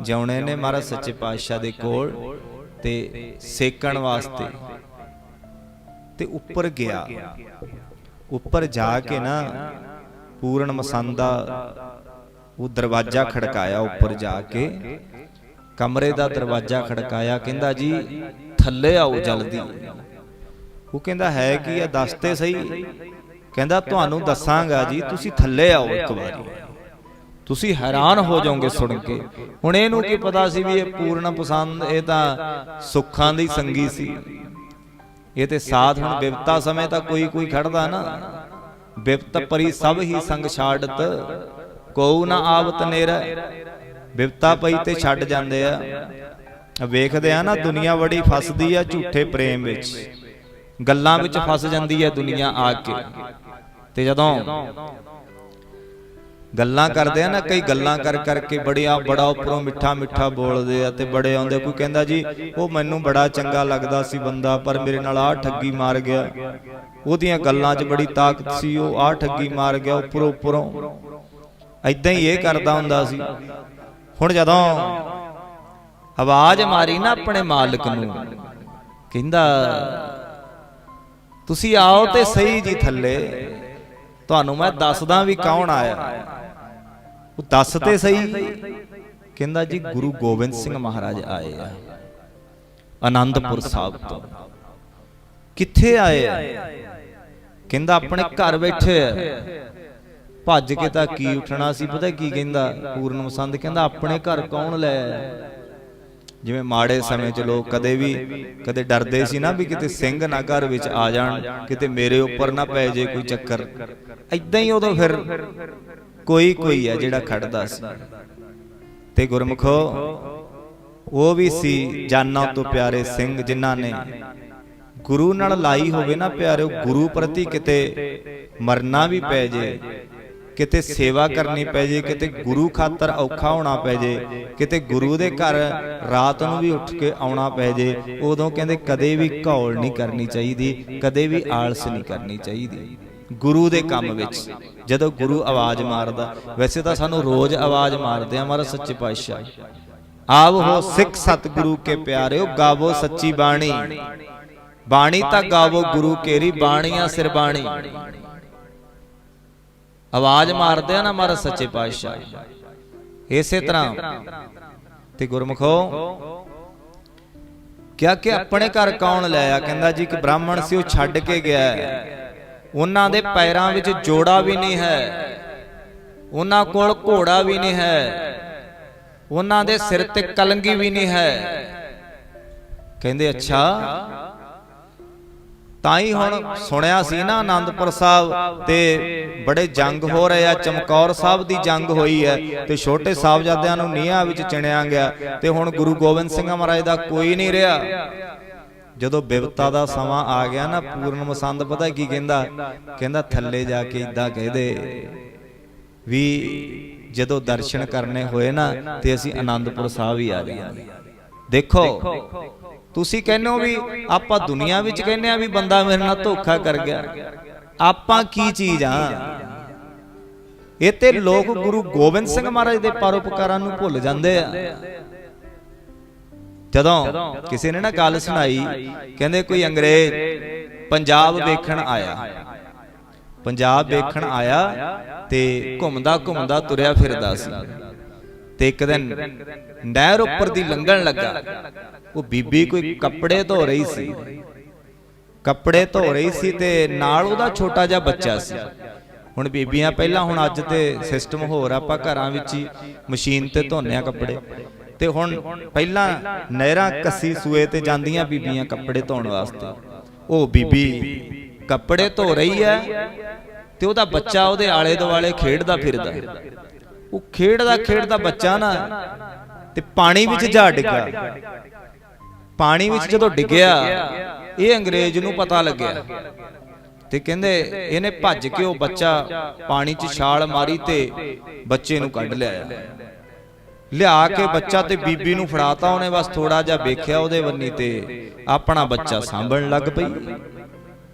ਜਿਉਣੇ ਨੇ ਮਹਾਰਾਜ ਸੱਚੇ ਪਾਤਸ਼ਾਹ ਦੇ ਕੋਲ ਤੇ ਸੇਕਣ ਵਾਸਤੇ। ਤੇ ਉੱਪਰ ਗਿਆ। ਉੱਪਰ ਜਾ ਕੇ ਨਾ ਪੂਰਨ ਮਸੰਦਾ ਉਹ ਦਰਵਾਜ਼ਾ ਖੜਕਾਇਆ ਉੱਪਰ ਜਾ ਕੇ। ਕਮਰੇ ਦਾ ਦਰਵਾਜ਼ਾ ਖੜਕਾਇਆ, ਕਹਿੰਦਾ ਜੀ, ਥੱਲੇ ਆਓ ਜਲਦੀ। ਉਹ ਕਹਿੰਦਾ, ਹੈ ਕੀ ਆ ਦੱਸਤੇ ਸਹੀ। ਕਹਿੰਦਾ, ਤੁਹਾਨੂੰ ਦੱਸਾਂਗਾ ਜੀ, ਤੁਸੀਂ ਥੱਲੇ ਆਓ ਇੱਕ ਵਾਰੀ। ਤੁਸੀਂ ਹੈਰਾਨ ਹੋ ਜਾਓਗੇ ਸੁਣ ਕੇ। ਹੁਣ ਇਹਨੂੰ ਕੀ ਪਤਾ ਸੀ ਵੀ ਇਹ ਪੂਰਨ ਪਸੰਦ, ਇਹ ਤਾਂ ਸੁੱਖਾਂ ਦੀ ਸੰਗੀ ਸੀ। ਇਹ ਤੇ ਸਾਧ ਹੁਣ ਬਿਪਤਾ ਸਮੇਂ ਤਾਂ ਕੋਈ ਕੋਈ ਖੜਦਾ ਨਾ। ਬਿਪਤ ਪਰੀ ਸਭ ਹੀ ਸੰਗ ਛਾੜਤ, ਕੋਉ ਨਾ ਆਵਤ ਨੇਰਾ। ਬਿਪਤਾ ਪਈ ਤੇ ਛੱਡ ਜਾਂਦੇ ਆ। ਵੇਖਦੇ ਆ ਨਾ, ਦੁਨੀਆ ਬੜੀ ਫਸਦੀ ਆ ਝੂਠੇ ਪ੍ਰੇਮ ਵਿੱਚ। ਗੱਲਾਂ ਵਿੱਚ ਫਸ ਜਾਂਦੀ ਹੈ ਦੁਨੀਆ ਆ ਕੇ। ਤੇ ਜਦੋਂ ਗੱਲਾਂ ਕਰਦੇ ਆ ਨਾ ਕਈ ਗੱਲਾਂ ਕਰ ਕਰਕੇ ਬੜਿਆ ਬੜਾ ਉੱਪਰੋਂ ਮਿੱਠਾ ਮਿੱਠਾ ਬੋਲਦੇ ਆ ਤੇ ਬੜੇ ਆਉਂਦੇ ਕੋਈ ਕਹਿੰਦਾ ਜੀ ਉਹ ਮੈਨੂੰ ਬੜਾ ਚੰਗਾ ਲੱਗਦਾ ਸੀ ਬੰਦਾ ਪਰ ਮੇਰੇ ਨਾਲ ਆਹ ਠੱਗੀ ਮਾਰ ਗਿਆ। ਉਹਦੀਆਂ ਗੱਲਾਂ 'ਚ ਬੜੀ ਤਾਕਤ ਸੀ ਉਹ ਆਹ ਠੱਗੀ ਮਾਰ ਗਿਆ ਉੱਪਰੋਂ ਉੱਪਰੋਂ ਐਦਾਂ ਹੀ ਇਹ ਕਰਦਾ ਹੁੰਦਾ ਸੀ। ਹੁਣ ਜਦੋਂ ਆਵਾਜ਼ ਮਾਰੀ ਨਾ ਆਪਣੇ ਮਾਲਕ ਨੂੰ ਕਹਿੰਦਾ ਤੁਸੀਂ ਆਓ ਤੇ ਸਹੀ ਜੀ ਥੱਲੇ ਤੁਹਾਨੂੰ ਮੈਂ ਦੱਸਦਾ ਵੀ ਕੌਣ ਆਇਆ। ਉਹ ਦੱਸ ਤੇ ਸਹੀ। ਕਹਿੰਦਾ ਜੀ ਗੁਰੂ ਗੋਬਿੰਦ ਸਿੰਘ ਮਹਾਰਾਜ ਆਏ ਆ। ਆਨੰਦਪੁਰ ਸਾਹਿਬ ਤੋਂ। ਕਿੱਥੇ ਆਏ ਆ? ਕਹਿੰਦਾ ਆਪਣੇ ਘਰ ਬੈਠੇ ਆ। ਭੱਜ ਕੇ ਤਾਂ ਕੀ ਉੱਠਣਾ ਸੀ ਪਤਾ ਕੀ ਕਹਿੰਦਾ? ਪੂਰਨ ਮਸੰਦ ਕਹਿੰਦਾ ਆਪਣੇ ਘਰ ਕੌਣ ਲੈ ਆਇਆ? ਜਿਵੇਂ ਮਾੜੇ ਸਮੇਂ 'ਚ ਲੋਕ ਕਦੇ ਵੀ ਕਦੇ ਡਰਦੇ ਸੀ ਨਾ ਵੀ ਕਿਤੇ ਸਿੰਘ ਨਾ ਘਰ ਵਿੱਚ ਆ ਜਾਣ ਕਿਤੇ ਮੇਰੇ ਉੱਪਰ ਨਾ ਪੈ ਜੇ ਕੋਈ ਚੱਕਰ। ਐਦਾਂ ਹੀ ਉਦੋਂ ਫਿਰ ਕੋਈ ਕੋਈ ਹੈ ਜਿਹੜਾ ਖੜਦਾ ਸੀ। ਤੇ ਗੁਰਮਖੋ ਉਹ ਵੀ ਸੀ ਜਾਨਾਂ ਤੋਂ ਪਿਆਰੇ ਸਿੰਘ ਜਿਨ੍ਹਾਂ ਨੇ ਗੁਰੂ ਨਾਲ ਲਾਈ ਹੋਵੇ ਨਾ ਪਿਆਰਿਓ ਗੁਰੂ ਪ੍ਰਤੀ ਕਿਤੇ ਮਰਨਾ ਵੀ ਪੈ ਜੇ। ਕਿਤੇ ਸੇਵਾ ਕਰਨੀ ਪੈ ਜੇ ਕਿਤੇ ਗੁਰੂ ਖਾਤਰ ਔਖਾ ਹੋਣਾ ਪੈ ਜੇ ਕਿਤੇ ਗੁਰੂ ਦੇ ਘਰ ਰਾਤ ਨੂੰ ਵੀ ਉੱਠ ਕੇ ਆਉਣਾ ਪੈ ਜੇ ਉਦੋਂ ਕਹਿੰਦੇ ਕਦੇ ਵੀ ਘੌਲ ਨਹੀਂ ਕਰਨੀ ਚਾਹੀਦੀ ਕਦੇ ਵੀ ਆਲਸ ਨਹੀਂ ਕਰਨੀ ਚਾਹੀਦੀ। ਗੁਰੂ ਦੇ ਕੰਮ ਵਿੱਚ ਜਦੋਂ ਗੁਰੂ ਆਵਾਜ਼ ਮਾਰਦਾ ਵੈਸੇ ਤਾਂ ਸਾਨੂੰ ਰੋਜ਼ ਆਵਾਜ਼ ਮਾਰਦੇ ਆ ਮਹਾਰਾਜ ਸੱਚੇ ਪਾਤਸ਼ਾਹ। ਆਵ ਹੋ ਸਿੱਖ ਸਤਿਗੁਰੂ ਕੇ ਪਿਆਰਿਓ ਗਾਵੋ ਸੱਚੀ ਬਾਣੀ। ਬਾਣੀ। ਤਾਂ ਗਾਵੋ ਗੁਰੂ ਕੇਰੀ ਬਾਣੀਆਂ ਸਿਰ ਬਾਣੀ ਆਵਾਜ਼ ਮਾਰਦੇ ਆ ਨਾ ਮਹਾਰਾਜ ਸੱਚੇ ਪਾਤਸ਼ਾਹ। ਇਸੇ ਤਰ੍ਹਾਂ। ਤੇ ਗੁਰਮਖੋ ਕਿਹਾ ਕਿ ਆਪਣੇ ਘਰ ਕੌਣ ਲੈ ਆ? ਕਹਿੰਦਾ ਜੀ ਇੱਕ ਬ੍ਰਾਹਮਣ ਸੀ ਉਹ ਛੱਡ ਕੇ ਗਿਆ। ਉਹਨਾਂ ਦੇ ਪੈਰਾਂ ਵਿੱਚ ਜੋੜਾ ਵੀ ਨਹੀਂ ਹੈ। ਉਹਨਾਂ ਕੋਲ ਘੋੜਾ ਵੀ ਨਹੀਂ ਹੈ। ਉਹਨਾਂ ਦੇ ਸਿਰ ਤੇ ਕਲੰਗੀ ਵੀ ਨਹੀਂ ਹੈ। ਕਹਿੰਦੇ ਅੱਛਾ ਤਾਂ ਹੀ ਹੁਣ ਸੁਣਿਆ ਸੀ ਨਾ ਆਨੰਦਪੁਰ ਸਾਹਿਬ ਤੇ ਬੜੇ ਜੰਗ ਹੋ ਰਹੇ ਆ ਚਮਕੌਰ ਸਾਹਿਬ ਦੀ ਜੰਗ ਹੋਈ ਹੈ ਤੇ ਛੋਟੇ ਸਾਹਿਬਜ਼ਾਦਿਆਂ ਨੂੰ ਨੀਹਾਂ ਵਿੱਚ ਚਿਣਿਆ ਗਿਆ ਤੇ ਹੁਣ ਗੁਰੂ ਗੋਬਿੰਦ ਸਿੰਘ ਮਹਾਰਾਜ ਦਾ ਕੋਈ ਨਹੀਂ ਰਿਹਾ। ਜਦੋਂ ਬਿਵਤਾ ਦਾ ਸਮਾਂ ਆ ਗਿਆ ਨਾ ਪੂਰਨ ਮਸੰਦ ਪਤਾ ਕੀ ਕਹਿੰਦਾ? ਕਹਿੰਦਾ? ਥੱਲੇ ਜਾ ਕੇ ਇਦਾਂ ਕਹਦੇ ਵੀ ਜਦੋਂ ਦਰਸ਼ਨ ਕਰਨੇ ਹੋਏ ਨਾ ਤੇ ਅਸੀਂ ਆਨੰਦਪੁਰ ਸਾਹਿਬ ਹੀ ਆ ਜਾਵਾਂਗੇ। ਦੇਖੋ। ਤੁਸੀਂ ਕਹਿੰਦੇ ਹੋ ਵੀ ਆਪਾਂ ਦੁਨੀਆ ਵਿੱਚ ਕਹਿੰਦੇ ਆ ਵੀ ਬੰਦਾ ਮੇਰੇ ਨਾਲ ਧੋਖਾ ਕਰ ਗਿਆ। ਆਪਾਂ ਕੀ ਚੀਜ਼ ਆ? ਇਹ ਤੇ ਲੋਕ ਗੁਰੂ ਗੋਬਿੰਦ ਸਿੰਘ ਮਹਾਰਾਜ ਦੇ ਪਰਉਪਕਾਰਾਂ ਨੂੰ ਭੁੱਲ ਜਾਂਦੇ ਆ। ਜਦੋਂ ਕਿਸੇ ਨੇ ਨਾ ਗੱਲ ਸੁਣਾਈ, ਕਹਿੰਦੇ ਕੋਈ ਅੰਗਰੇਜ਼ ਪੰਜਾਬ ਵੇਖਣ ਆਇਆ। ਪੰਜਾਬ ਵੇਖਣ ਆਇਆ ਤੇ ਘੁੰਮਦਾ ਘੁੰਮਦਾ ਤੁਰਿਆ ਫਿਰਦਾ ਸੀ। ਤੇ ਇੱਕ ਦਿਨ ਨਹਿਰ ਉੱਪਰ ਦੀ ਲੰਘਣ ਲੱਗਾ। ਉਹ ਬੀਬੀ ਕੋਈ ਕੱਪੜੇ ਧੋ ਰਹੀ ਸੀ। ਕੱਪੜੇ ਧੋ ਰਹੀ ਸੀ ਤੇ ਨਾਲ ਉਹਦਾ ਛੋਟਾ ਜਿਹਾ ਬੱਚਾ ਸੀ। ਹੁਣ ਬੀਬੀਆਂ ਪਹਿਲਾਂ ਹੁਣ ਅੱਜ ਤੇ ਸਿਸਟਮ ਹੋਰ ਆਪਾਂ ਘਰਾਂ ਵਿੱਚ ਹੀ ਮਸ਼ੀਨ ਤੇ ਧੋਨੇ ਆ ਕੱਪੜੇ। ਤੇ ਹੁਣ ਪਹਿਲਾਂ ਨਹਿਰਾਂ ਕੱਸੀ ਸੂਏ ਤੇ ਜਾਂਦੀਆਂ ਬੀਬੀਆਂ ਕੱਪੜੇ ਧੋਣ ਵਾਸਤੇ। ਉਹ ਬੀਬੀ ਕੱਪੜੇ ਧੋ ਰਹੀ ਹੈ ਤੇ ਉਹਦਾ ਬੱਚਾ ਉਹਦੇ ਆਲੇ ਦੁਆਲੇ ਖੇਡਦਾ ਫਿਰਦਾ। ਉਹ ਖੇਡਦਾ ਖੇਡਦਾ ਬੱਚਾ ਨਾ। ਤੇ ਪਾਣੀ ਵਿੱਚ ਜਾ ਡਿੱਗਾ। ਪਾਣੀ ਵਿੱਚ ਜਦੋਂ ਡਿੱਗਿਆ ਇਹ ਅੰਗਰੇਜ਼ ਨੂੰ ਪਤਾ ਲੱਗਿਆ। ਤੇ ਕਹਿੰਦੇ ਇਹਨੇ ਭੱਜ ਕੇ ਉਹ ਬੱਚਾ ਪਾਣੀ 'ਚ ਛਾਲ ਮਾਰੀ ਤੇ ਬੱਚੇ ਨੂੰ ਕੱਢ ਲਿਆਇਆ ਲਿਆ ਕੇ ਬੱਚਾ ਤੇ ਬੀਬੀ ਨੂੰ ਫੜਾਤਾ ਉਹਨੇ ਬਸ ਥੋੜਾ ਜਿਹਾ ਵੇਖਿਆ ਉਹਦੇ ਵੰਨੀ ਤੇ ਆਪਣਾ ਬੱਚਾ ਸਾਂਭਣ ਲੱਗ ਪਈ।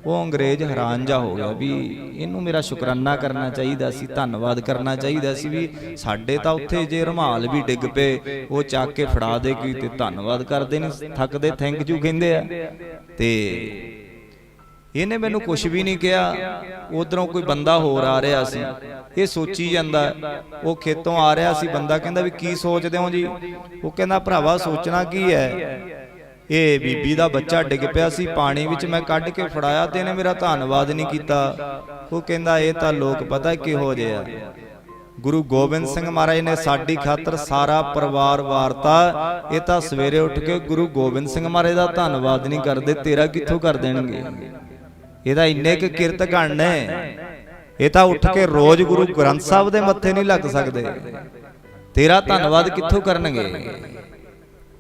ਉਹ ਅੰਗਰੇਜ਼ ਹੈਰਾਨ ਜਾ ਹੋ ਗਿਆ ਵੀ ਇਹਨੂੰ ਮੇਰਾ ਸ਼ੁਕਰਾਨਾ ਕਰਨਾ ਚਾਹੀਦਾ ਸੀ, ਧੰਨਵਾਦ ਕਰਨਾ ਚਾਹੀਦਾ ਸੀ ਵੀ ਸਾਡੇ ਤਾਂ ਉੱਥੇ ਜੇ ਰੁਮਾਲ ਵੀ ਡਿੱਗ ਪਏ, ਉਹ ਚੱਕ ਕੇ ਫੜਾ ਦੇ ਕੀ ਤੇ ਧੰਨਵਾਦ ਕਰਦੇ ਨਹੀਂ ਥੱਕਦੇ ਥੈਂਕ ਯੂ ਕਹਿੰਦੇ ਆ। ਤੇ ਇਹਨੇ ਮੈਨੂੰ ਕੁਝ ਵੀ ਨਹੀਂ ਕਿਹਾ, ਉਧਰੋਂ ਕੋਈ ਬੰਦਾ ਹੋਰ ਆ ਰਿਹਾ ਸੀ, ਇਹ ਸੋਚੀ ਜਾਂਦਾ, ਉਹ ਖੇਤੋਂ ਆ ਰਿਹਾ ਸੀ, ਬੰਦਾ ਕਹਿੰਦਾ ਵੀ ਕੀ ਸੋਚਦੇ ਹੋ ਜੀ? ਉਹ ਕਹਿੰਦਾ ਭਰਾਵਾ ਸੋਚਣਾ ਕੀ ਹੈ? ਇਹ ਬੀਬੀ ਦਾ ਬੱਚਾ ਡਿੱਗ ਪਿਆ ਸੀ, ਪਾਣੀ ਵਿੱਚ ਮੈਂ ਕੱਢ ਕੇ ਫੜਾਇਆ ਤੇ ਇਹਨੇ ਮੇਰਾ ਧੰਨਵਾਦ ਨਹੀਂ ਕੀਤਾ। ਉਹ ਕਹਿੰਦਾ, ਇਹ ਤਾਂ ਲੋਕ ਪਤਾ ਕਿਹੋ ਜਿਹੇ ਆ। ਗੁਰੂ ਗੋਬਿੰਦ ਸਿੰਘ ਮਹਾਰਾਜ ਨੇ ਸਾਡੀ ਖਾਤਰ ਸਾਰਾ ਪਰਿਵਾਰ ਵਾਰਤਾ, ਇਹ ਤਾਂ ਸਵੇਰੇ ਉੱਠ ਕੇ ਗੁਰੂ ਗੋਬਿੰਦ ਸਿੰਘ ਮਹਾਰਾਜ ਦਾ ਧੰਨਵਾਦ ਨਹੀਂ ਕਰਦੇ, ਤੇਰਾ ਕਿੱਥੋਂ ਕਰ ਦੇਣਗੇ? ਇਹਦਾ ਇੰਨੇ ਕੁ ਕਿਰਤ ਘਣ ਨੇ। ਇਹ ਤਾਂ ਉੱਠ ਕੇ ਰੋਜ਼ ਗੁਰੂ ਗ੍ਰੰਥ ਸਾਹਿਬ ਦੇ ਮੱਥੇ ਨਹੀਂ ਲੱਗ ਸਕਦੇ। ਤੇਰਾ ਧੰਨਵਾਦ ਕਿੱਥੋਂ ਕਰਨਗੇ?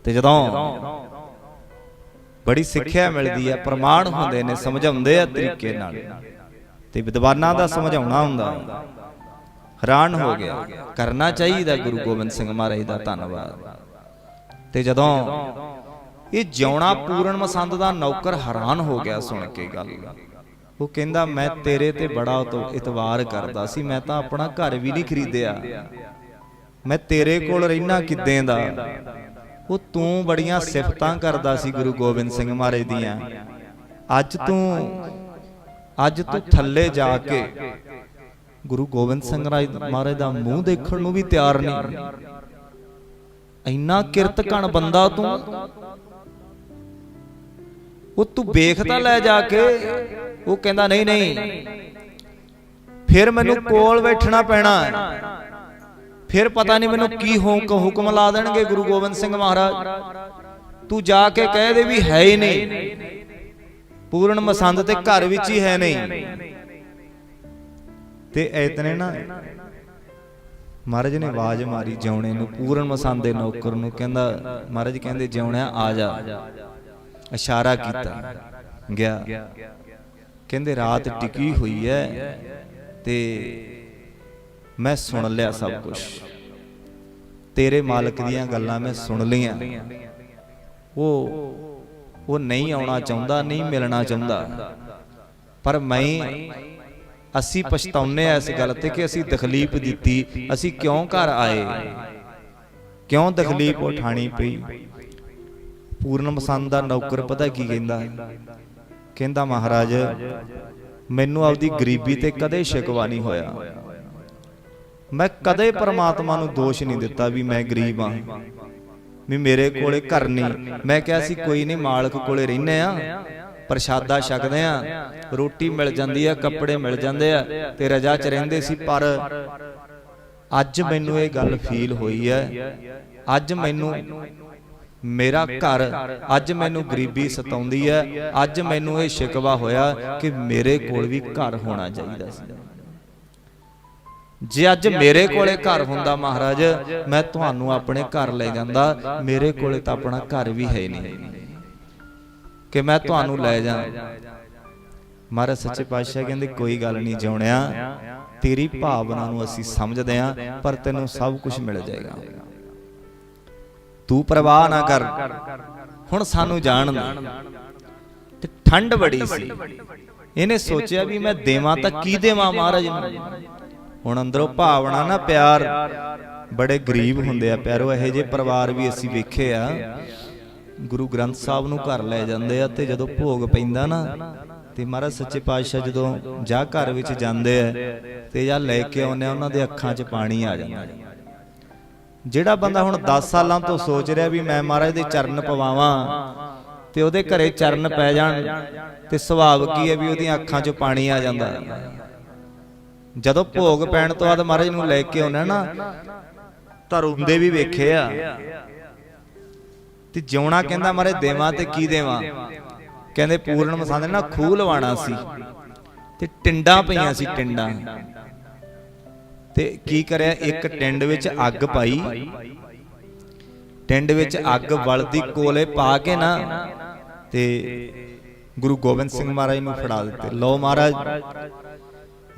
ਤੇ ਜਦੋਂ ਬੜੀ ਸਿੱਖਿਆ ਮਿਲਦੀ ਹੈ, ਪ੍ਰਮਾਣ ਹੁੰਦੇ ਨੇ, ਸਮਝਾਉਂਦੇ ਆ ਤਰੀਕੇ ਨਾਲ। ਤੇ ਵਿਦਵਾਨਾਂ ਦਾ ਸਮਝਾਉਣਾ ਹੁੰਦਾ ਹੈਰਾਨ ਹੋ ਗਿਆ, ਕਰਨਾ ਚਾਹੀਦਾ ਗੁਰੂ ਗੋਬਿੰਦ ਸਿੰਘ ਮਹਾਰਾਜ ਦਾ ਧੰਨਵਾਦ। ਤੇ ਜਦੋਂ ਇਹ ਜਿਉਣਾ ਪੂਰਨ ਮਸੰਦ ਦਾ ਨੌਕਰ ਹੈਰਾਨ ਹੋ ਗਿਆ ਸੁਣ ਕੇ ਗੱਲ, ਉਹ ਕਹਿੰਦਾ, ਮੈਂ ਤੇਰੇ ਤੇ ਬੜਾ ਇਤਵਾਰ ਕਰਦਾ ਸੀ, ਮੈਂ ਤਾਂ ਆਪਣਾ ਘਰ ਵੀ ਨਹੀਂ ਖਰੀਦਿਆ। ਮੈਂ ਤੇਰੇ ਕੋਲ ਰਹਿਣਾ ਕਿੱਦਾਂ ਦਾ? ਉਹ ਤੂੰ ਬੜੀਆਂ ਸਿਫਤਾਂ ਕਰਦਾ ਸੀ ਗੁਰੂ ਗੋਬਿੰਦ ਸਿੰਘ ਮਹਾਰਾਜ ਦੀਆਂ। ਅੱਜ ਤੂੰ ਅੱਜ ਤੂੰ ਥੱਲੇ ਜਾ ਕੇ ਗੁਰੂ ਗੋਬਿੰਦ ਸਿੰਘ ਮਹਾਰਾਜ ਦਾ ਮੂੰਹ ਦੇਖਣ ਨੂੰ ਵੀ ਤਿਆਰ ਨਹੀਂ। ਇੰਨਾ ਕਿਰਤ ਕਣ ਬੰਦਾ ਤੂੰ। ਉਹ ਤੂੰ ਵੇਖ ਤਾਂ ਲੈ ਜਾ ਕੇ, ਉਹ ਕਹਿੰਦਾ, ਨਹੀਂ ਨਹੀਂ, ਫਿਰ ਮੈਨੂੰ ਕੋਲ ਬੈਠਣਾ ਪੈਣਾ ਫਿਰ ਪਤਾ ਨਹੀਂ ਮੈਨੂੰ ਕੀ ਹੁਕ- ਹੁਕਮ ਲਾ ਦੇਣਗੇ ਗੁਰੂ ਗੋਬਿੰਦ ਸਿੰਘ ਮਹਾਰਾਜ। ਤੂੰ ਜਾ ਕੇ ਕਹਿ ਦੇ ਵੀ ਹੈ ਹੀ ਨਹੀਂ। ਪੂਰਨ ਮਸੰਦ ਤੇ ਘਰ ਵਿੱਚ ਹੀ ਹੈ ਨਹੀਂ। ਤੇ ਐਤਨੇ ਨਾ ਮਹਾਰਾਜ ਨੇ ਆਵਾਜ਼ ਮਾਰੀ ਜਿਉਣੇ ਨੂੰ ਪੂਰਨ ਮਸੰਦ ਦੇ ਨੌਕਰ ਨੂੰ ਕਹਿੰਦਾ ਮਹਾਰਾਜ ਕਹਿੰਦੇ ਜਿਉਣਿਆ ਆ ਜਾ। ਇਸ਼ਾਰਾ ਕੀਤਾ। ਗਿਆ। ਕਹਿੰਦੇ ਰਾਤ ਟਿਕੀ ਹੋਈ ਹੈ ਤੇ ਮੈਂ ਸੁਣ ਲਿਆ ਸਭ ਕੁਝ ਤੇਰੇ ਮਾਲਕ ਦੀਆਂ ਗੱਲਾਂ ਮੈਂ ਸੁਣ ਲਈਆਂ। ਉਹ ਉਹ ਨਹੀਂ ਆਉਣਾ ਚਾਹੁੰਦਾ, ਨਹੀਂ ਮਿਲਣਾ ਚਾਹੁੰਦਾ। ਪਰ ਮੈਂ, ਅਸੀਂ ਪਛਤਾਉਨੇ ਆ ਇਸ ਗੱਲ ਤੇ ਕਿ ਅਸੀਂ ਤਕਲੀਫ ਦਿੱਤੀ। ਅਸੀਂ ਕਿਉਂ ਘਰ ਆਏ? ਕਿਉਂ ਤਕਲੀਫ ਉਠਾਣੀ ਪਈ? ਪੂਰਨ ਪਸੰਦ ਦਾ ਨੌਕਰ ਪਤਾ ਕੀ ਕਹਿੰਦਾ? ਕਹਿੰਦਾ, ਮਹਾਰਾਜ, ਮੈਨੂੰ ਆਪਦੀ ਗਰੀਬੀ ਤੇ ਕਦੇ ਸ਼ਿਕਵਾ ਨਹੀਂ ਹੋਇਆ। ਮੈਂ ਕਦੇ ਪਰਮਾਤਮਾ ਨੂੰ ਦੋਸ਼ ਨਹੀਂ ਦਿੱਤਾ ਵੀ ਮੈਂ ਗਰੀਬ ਆ ਵੀ ਮੇਰੇ ਕੋਲੇ ਘਰ ਨਹੀਂ। ਮੈਂ ਕਿਹਾ ਸੀ, ਕੋਈ ਨਹੀਂ, ਮਾਲਕ ਕੋਲੇ ਰਹਿੰਨੇ ਆ ਪ੍ਰਸ਼ਾਦਾ ਛਕਦੇ ਆ ਰੋਟੀ ਮਿਲ ਜਾਂਦੀ ਆ ਕੱਪੜੇ ਮਿਲ ਜਾਂਦੇ ਆ ਤੇ ਰਜਾ ਚ ਰਹਿੰਦੇ ਸੀ। ਪਰ ਅੱਜ ਮੈਨੂੰ ਇਹ ਗੱਲ ਫੀਲ ਹੋਈ ਹੈ। ਅੱਜ ਮੈਨੂੰ ਮੇਰਾ ਘਰ, ਅੱਜ ਮੈਨੂੰ ਗਰੀਬੀ ਸਤਾਉਂਦੀ ਹੈ। ਅੱਜ ਮੈਨੂੰ ਇਹ ਸ਼ਿਕਵਾ ਹੋਇਆ ਕਿ ਮੇਰੇ ਕੋਲ ਵੀ ਘਰ ਹੋਣਾ ਚਾਹੀਦਾ ਸੀ। ਜੇ ਅੱਜ ਮੇਰੇ ਕੋਲੇ ਘਰ ਹੁੰਦਾ ਮਹਾਰਾਜ, ਮੈਂ ਤੁਹਾਨੂੰ ਆਪਣੇ ਘਰ ਲੈ ਜਾਂਦਾ। ਮੇਰੇ ਕੋਲੇ ਤਾਂ ਆਪਣਾ ਘਰ ਵੀ ਹੈ ਨਹੀਂ। ਕਿ ਮੈਂ ਤੁਹਾਨੂੰ ਲੈ ਜਾ। ਮਹਾਰਾਜ ਸੱਚੇ ਪਾਤਸ਼ਾਹ ਕਹਿੰਦੇ, ਕੋਈ ਗੱਲ ਨਹੀਂ ਜਿਉਣਿਆ, ਤੇਰੀ ਭਾਵਨਾ ਨੂੰ ਅਸੀਂ ਸਮਝਦੇ ਆਂ ਪਰ ਤੈਨੂੰ ਸਭ ਕੁਝ ਮਿਲ ਜਾਏਗਾ। ਤੂੰ ਪਰਵਾਹ ਨਾ ਕਰ। ਹੁਣ ਸਾਨੂੰ ਜਾਣ ਦੇ। ਤੇ ਠੰਡ ਬੜੀ ਸੀ। ਇਹਨੇ ਸੋਚਿਆ ਵੀ ਮੈਂ ਦੇਵਾਂ ਤਾਂ ਕੀ ਦੇਵਾਂ ਮਹਾਰਾਜ ਨੂੰ? ਹੁਣ ਅੰਦਰੋਂ ਭਾਵਨਾ ਨਾ ਪਿਆਰ। ਬੜੇ ਗਰੀਬ ਹੁੰਦੇ ਆ ਪਿਆਰੋ ਇਹੋ ਜਿਹੇ ਪਰਿਵਾਰ ਵੀ ਅਸੀਂ ਵੇਖੇ ਆ। ਗੁਰੂ ਗ੍ਰੰਥ ਸਾਹਿਬ ਨੂੰ ਘਰ ਲੈ ਜਾਂਦੇ ਆ ਤੇ ਜਦੋਂ ਭੋਗ ਪੈਂਦਾ ਨਾ ਤੇ ਮਹਾਰਾਜ ਸੱਚੇ ਪਾਤਸ਼ਾਹ ਜਦੋਂ ਜਾ ਘਰ ਵਿੱਚ ਜਾਂਦੇ ਆ ਤੇ ਜਾਂ ਲੈ ਕੇ ਆਉਂਦੇ ਆ ਉਹਨਾਂ ਦੇ ਅੱਖਾਂ 'ਚ ਪਾਣੀ ਆ ਜਾਂਦਾ। ਜਿਹੜਾ ਬੰਦਾ ਹੁਣ 10 ਸਾਲਾਂ ਤੋਂ ਸੋਚ ਰਿਹਾ ਵੀ ਮੈਂ ਮਹਾਰਾਜ ਦੇ ਚਰਨ ਪਵਾਵਾਂ ਤੇ ਉਹਦੇ ਘਰੇ ਚਰਨ ਪੈ ਜਾਣ ਤੇ ਸੁਭਾਵ ਕੀ ਹੈ ਵੀ ਉਹਦੀਆਂ ਅੱਖਾਂ 'ਚੋਂ ਪਾਣੀ ਆ ਜਾਂਦਾ। ਜਦੋਂ ਭੋਗ ਪੈਣ ਤੋਂ ਬਾਅਦ ਮਹਾਰਾਜ ਨੂੰ ਲੈ ਕੇ ਆਉਣਾ ਨਾ ਤਾਂ ਰੋਂਦੇ ਵੀ ਵੇਖੇ ਆ। ਤੇ ਜਿਉਣਾ ਕਹਿੰਦਾ ਮਹਾਰਾਜ ਦੇਵਾਂ ਤੇ ਕੀ ਦੇਵਾਂ? ਕਹਿੰਦੇ ਪੂਰਨ ਮਸਾਂ ਨਾ ਖੂਹ ਲਵਾਣਾ ਸੀ। ਤੇ ਟਿੰਡਾਂ ਪਈਆਂ ਸੀ ਟਿੰਡਾਂ। ਤੇ ਕੀ ਕਰਿਆ? ਇੱਕ ਟਿੰਡ ਵਿੱਚ ਅੱਗ ਪਾਈ। ਟਿੰਡ ਵਿੱਚ ਅੱਗ ਬਲਦੀ ਕੋਲੇ ਪਾ ਕੇ ਨਾ ਤੇ ਗੁਰੂ ਗੋਬਿੰਦ ਸਿੰਘ ਮਹਾਰਾਜ ਨੂੰ ਫੜਾ ਦਿੱਤੇ। ਲਓ ਮਹਾਰਾਜ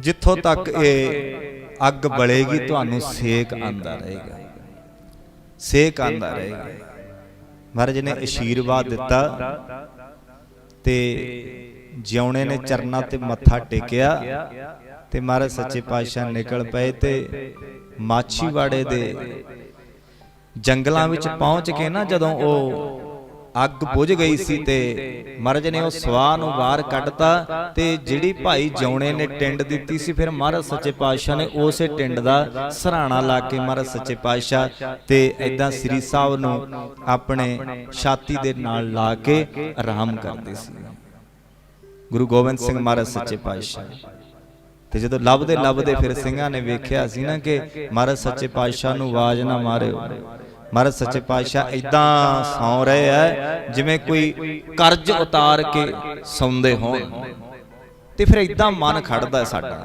ਜਿੱਥੋਂ ਤੱਕ ਇਹ ਅੱਗ ਬਲੇਗੀ ਤੁਹਾਨੂੰ ਸੇਕ ਆਂਦਾ ਰਹੇਗਾ। ਸੇਕ ਆਂਦਾ ਰਹੇਗਾ। ਮਹਾਰਾਜ ਨੇ ਅਸ਼ੀਰਵਾਦ ਦਿੱਤਾ ਤੇ ਜਿਉਣੇ ਨੇ ਚਰਨਾਂ ਤੇ ਮੱਥਾ ਟੇਕਿਆ ਤੇ ਮਹਾਰਾਜ ਸੱਚੇ ਪਾਤਸ਼ਾਹ ਨਿਕਲ ਪਏ ਤੇ ਮਾਛੀਵਾੜੇ ਦੇ ਜੰਗਲਾਂ ਵਿੱਚ ਪਹੁੰਚ ਕੇ ਨਾ ਜਦੋਂ ਉਹ ਅੱਗ ਬੁਝ ਗਈ ਸੀ ਤੇ ਮਹਾਰਾਜ ਨੇ ਉਹ ਸਵਾਹ ਨੂੰ ਬਾਹਰ ਕੱਢਤਾ ਤੇ ਜਿਹੜੀ ਭਾਈ ਜੌਣੇ ਨੇ ਟਿੰਡ ਦਿੱਤੀ ਸੀ, ਫਿਰ ਮਹਾਰਾਜ ਸੱਚੇ ਪਾਤਸ਼ਾਹ ਨੇ ਉਸੇ ਟਿੰਡ ਦਾ ਸਰਾਣਾ ਲਾ ਕੇ ਮਹਾਰਾਜ ਸੱਚੇ ਪਾਤਸ਼ਾਹ ਤੇ ਐਦਾਂ ਸ੍ਰੀ ਸਾਹਿਬ ਨੂੰ ਆਪਣੇ ਛਾਤੀ ਦੇ ਨਾਲ ਲਾ ਕੇ ਆਰਾਮ ਕਰਦੇ ਸੀ। ਗੁਰੂ ਗੋਬਿੰਦ ਸਿੰਘ ਮਹਾਰਾਜ ਸੱਚੇ ਪਾਤਸ਼ਾਹ। ਤੇ ਜਦੋਂ ਲੱਭਦੇ ਲੱਭਦੇ ਫਿਰ ਸਿੰਘਾਂ ਨੇ ਵੇਖਿਆ ਸੀ ਨਾ ਕਿ ਮਹਾਰਾਜ ਸੱਚੇ ਪਾਤਸ਼ਾਹ ਨੂੰ ਆਵਾਜ਼ ਨਾ ਮਾਰਿਓ। ਮਹਾਰਾਜ ਸੱਚੇ ਪਾਤਸ਼ਾਹ ਇਦਾਂ ਸੌ ਰਹੇ ਐ ਜਿਵੇਂ ਕੋਈ ਕਰਜ਼ ਉਤਾਰ ਕੇ ਸੌਂਦੇ ਹੋਣ। ਤੇ ਫਿਰ ਇਦਾਂ ਮਨ ਖੜਦਾ ਸਾਡਾ।